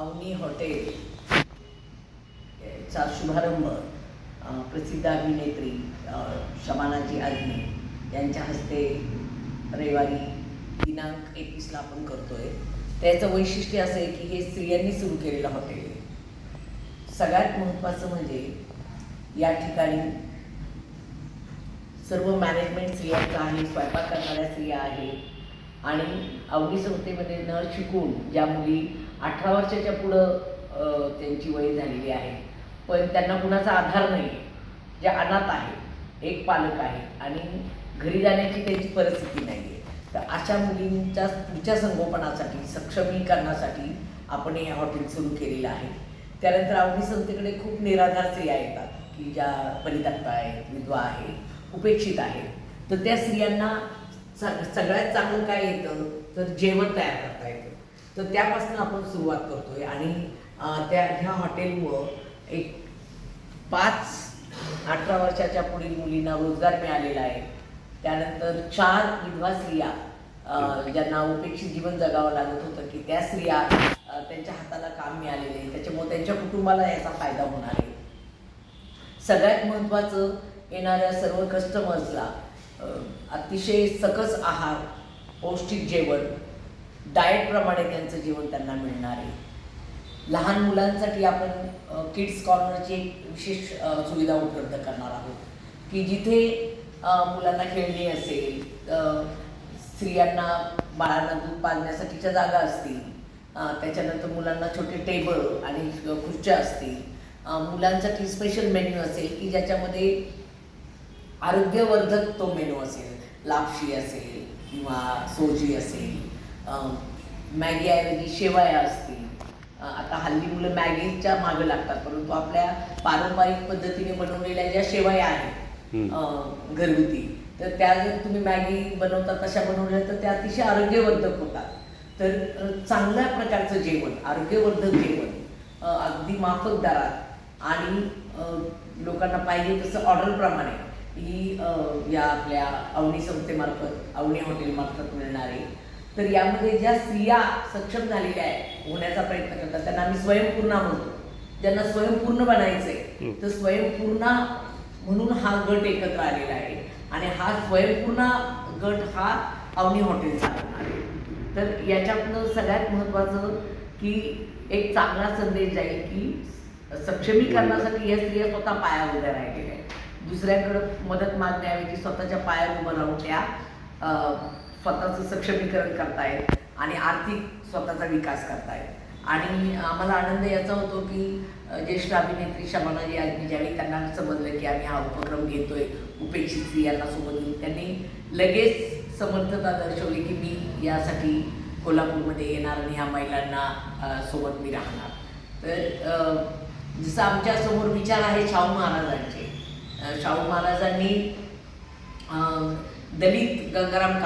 Avni hotel चा शुभारंभ प्रसिद्ध अभिनेत्री शमानाजी शबानाजी यांच्या हस्ते रविवारी दिनांक एकवीसला आपण करतोय. त्याचं वैशिष्ट्य असं आहे की हे स्त्रियांनी सुरू केलेलं हॉटेल आहे. सगळ्यात महत्त्वाचं म्हणजे या ठिकाणी सर्व मॅनेजमेंट स्त्रियांचं आहे स्वयंपाक करणाऱ्या स्त्रिया आहेत आणि अवघी संस्थेमध्ये न शिकून ज्या मुली अठरा वर्षाच्या पुढं त्यांची वय झालेली आहे पण त्यांना कुणाचा आधार नाही जे अनाथ आहेत एक पालक आहे आणि घरी जाण्याची त्यांची परिस्थिती नाही आहे तर अशा मुलींच्या पुढच्या संगोपनासाठी सक्षमीकरणासाठी आपण हे हॉटेल सुरू केलेलं आहे. त्यानंतर अवघी संस्थेकडे खूप निराधार स्त्रिया येतात की ज्या परित्यक्ता आहेत विधवा आहेत उपेक्षित आहेत. तर त्या स्त्रियांना सगळ्यात चांगलं काय येतं? तर जेवण तयार करता येतं. तर त्यापासून आपण सुरुवात करतोय. आणि त्या ह्या हॉटेलमुळं एक पाच अठरा वर्षाच्या पुढील मुलींना रोजगार मिळालेला आहे. त्यानंतर चार विधवा स्त्रिया ज्यांना उपेक्षित जीवन जगावं लागत होतं की त्या स्त्रिया त्यांच्या हाताला काम मिळालेले आहे. त्याच्यामुळे त्यांच्या कुटुंबाला याचा फायदा होणार आहे. सगळ्यात महत्त्वाचं येणाऱ्या सर्व कस्टमर्सला अतिशय सकस आहार पौष्टिक जेवण डाएटप्रमाणे त्यांचं जेवण त्यांना मिळणार आहे. लहान मुलांसाठी आपण किड्स कॉर्नरची एक विशेष सुविधा उपलब्ध करणार आहोत. की जिथे मुलांना खेळणी असेल स्त्रियांना बाळांना दूध पाजण्यासाठीच्या जागा असतील त्याच्यानंतर मुलांना छोटे टेबल आणि खुर्च्या असतील मुलांसाठी स्पेशल मेन्यू असेल की ज्याच्यामध्ये आरोग्यवर्धक तो मेनू असेल लापशी असेल किंवा सोजी असेल मॅगीऐवजी शेवया असतील. आता हल्ली मुलं मॅगीच्या मागं लागतात परंतु आपल्या पारंपरिक पद्धतीने बनवलेल्या ज्या शेवया आहेत घरगुती तर त्या जर तुम्ही मॅगी बनवता तशा बनवल्या तर त्या अतिशय आरोग्यवर्धक होतात. तर चांगल्या प्रकारचं जेवण आरोग्यवर्धक जेवण अगदी माफक दरात आणि लोकांना पाहिजे तसं ऑर्डरप्रमाणे ही या आपल्या अवनी संस्थेमार्फत अवनी हॉटेलमार्फत मिळणार. आहे तर यामध्ये ज्या स्त्रिया सक्षम झालेल्या आहे होण्याचा प्रयत्न करतात. त्यांना आम्ही स्वयंपूर्णा म्हणतो. ज्यांना स्वयंपूर्ण बनायचंय. तर स्वयंपूर्णा म्हणून हा गट एकत्र आलेला आहे. आणि हा स्वयंपूर्ण गट हा अवनी हॉटेल चालवणार आहे. तर याच्यातनं सगळ्यात महत्त्वाचं की एक चांगला संदेश जाईल की सक्षमीकरणासाठी या स्त्रिया स्वतः पायावर उभ्या राहिलेल्या आहेत. दुसऱ्यांकडं मदत मागण्याऐवजी स्वतःच्या पायावर उभं राहून त्या स्वतःचं सक्षमीकरण करतायत आणि आर्थिक स्वतःचा विकास करतायत. आणि आम्हाला आनंद याचा होतो की ज्येष्ठ अभिनेत्री शबानाजी आजमी ज्यावेळी त्यांना समजलं की आम्ही हा उपक्रम घेतोय उपेक्षित स्त्रियांना सोबत घेऊन त्यांनी लगेच समर्थता दर्शवली की मी यासाठी कोल्हापूरमध्ये येणार आणि ह्या महिलांना सोबत मी राहणार. तर जसं आमच्यासमोर विचार आहे शाहू महाराजांचे शाहू महाराजांनी दलित गंगाराम